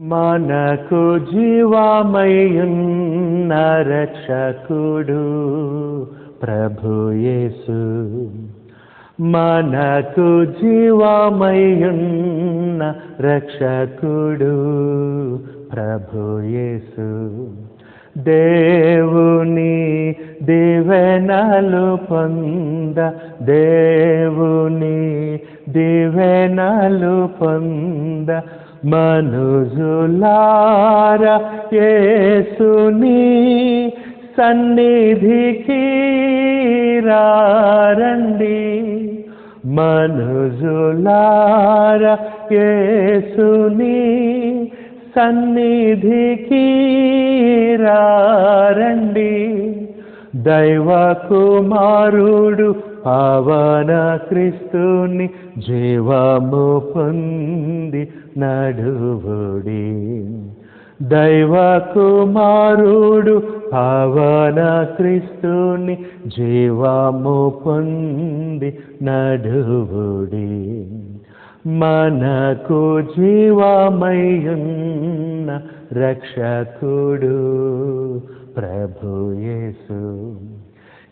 మనకు జీవమయున్న రక్షకుడు ప్రభుయేసు మనకు జీవమయున్న రక్షకుడు ప్రభుయేసు దేవుని దివెనలు పొంద దేవుని దివెనలు పొంద మనుజులార యేసుని సన్నిధికి రండి మనుజులార యేసుని సన్నిధికి రండి దైవ కుమారుడు పవన క్రిస్తుని జీవము పొంది నడువుడి. దైవ కుమారుడు పవన క్రిస్తుని జీవము పొంది నడువుడి. మనకు జీవమయ్యున్న రక్షకుడు ప్రభుయేసు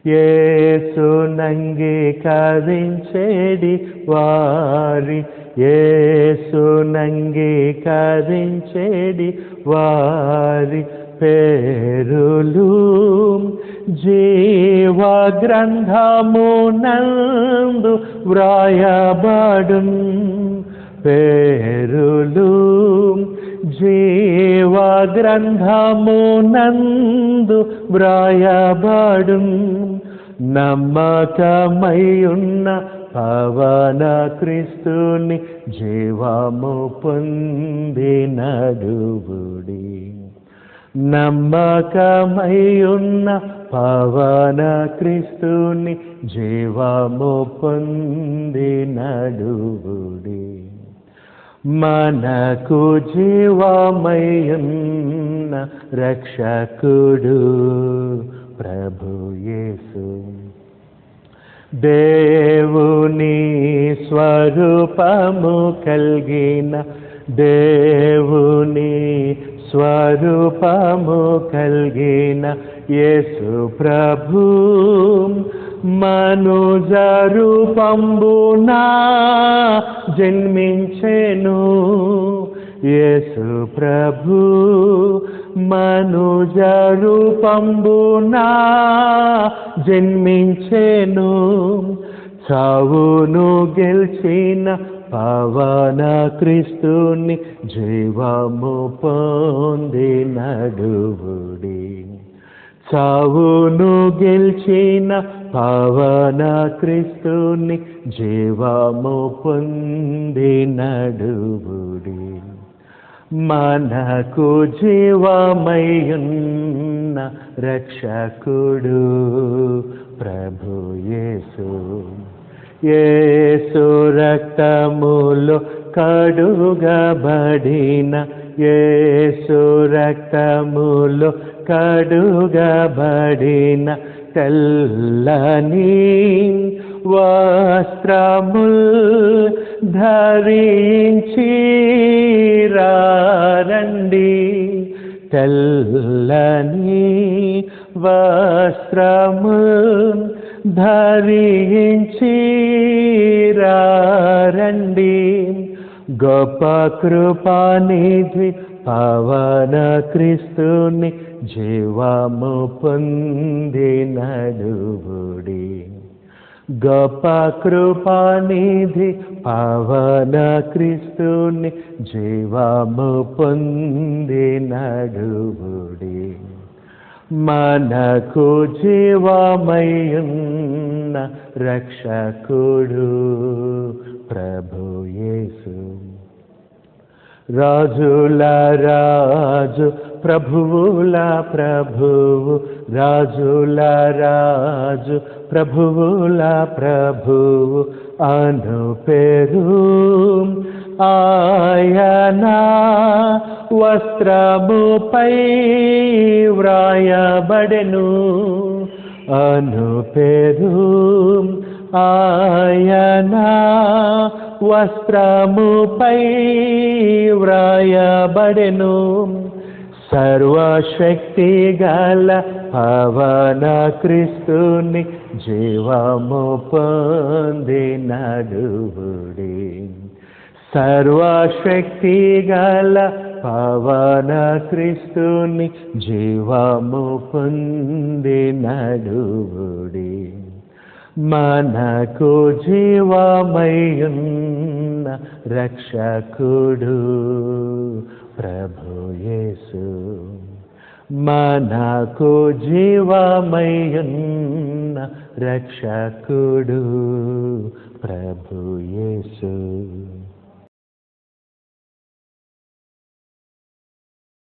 యేసు యేసు నంగీకరించేడి వారి. యేసు నంగీకరించేడి వారి పేరులు జీవ గ్రంథమునందు వ్రాయబడు పేరులు జీవ గ్రంథమునందు వ్రాయబడు నమ్మకమయున్న పవన క్రీస్తుని జీవము పొంది నడువుడి నమ్మకమయున్న పవన క్రీస్తుని జీవము పొంది నడువుడి మనకు జీవమయున్న రక్షకుడు ప్రభు యేసు. దేవుని స్వరూపము కలిగిన దేవుని స్వరూపము కలిగిన యేసు ప్రభు మనుజ రూపంబునా జన్మించెను. యేసు ప్రభు మనుజ రూపంబునా జన్మించెను. చావును గెలిచిన పవన క్రిస్తుని జీవము పొంది నడువుడి. చావును గెలిచిన పవన క్రిస్తుని జీవము పొంది నడువుడి. మనకు జీవమయున్న రక్షకుడు ప్రభు యేసు. యేసు కడుగబడిన యేసు రక్తములో కడుగబడిన తెల్లని వస్త్రముల్ ధరించి రండి తెల్లని వస్త్రము ధరించి రండి గొప్ప కృపానిధి పవన క్రిస్తుని జీవము పొంది నడువుడి గొప్ప కృపానిధి పవన క్రిస్తుని జీవము పొంది నడువుడి మనకు జీవమయున్న రక్షకుడు ప్రభు యేసు రాజుల రాజు ప్రభువుల ప్రభువు రాజుల రాజు ప్రభువుల ప్రభువు అను పేరు ఆయన వస్త్రముపై వ్రాయబడెను అను ఆయన వస్త్రముపై వ్రాయబడెను. సర్వశక్తి గల పవన క్రిస్తుని జీవము పొంది నడువుడి సర్వశక్తి గల పవన క్రిస్తుని జీవము పొంది నడువుడి. మనకు జీవమయున్న రక్షకుడు ప్రభుయేసు మనకు జీవమయున్న రక్షకుడు ప్రభుయేసు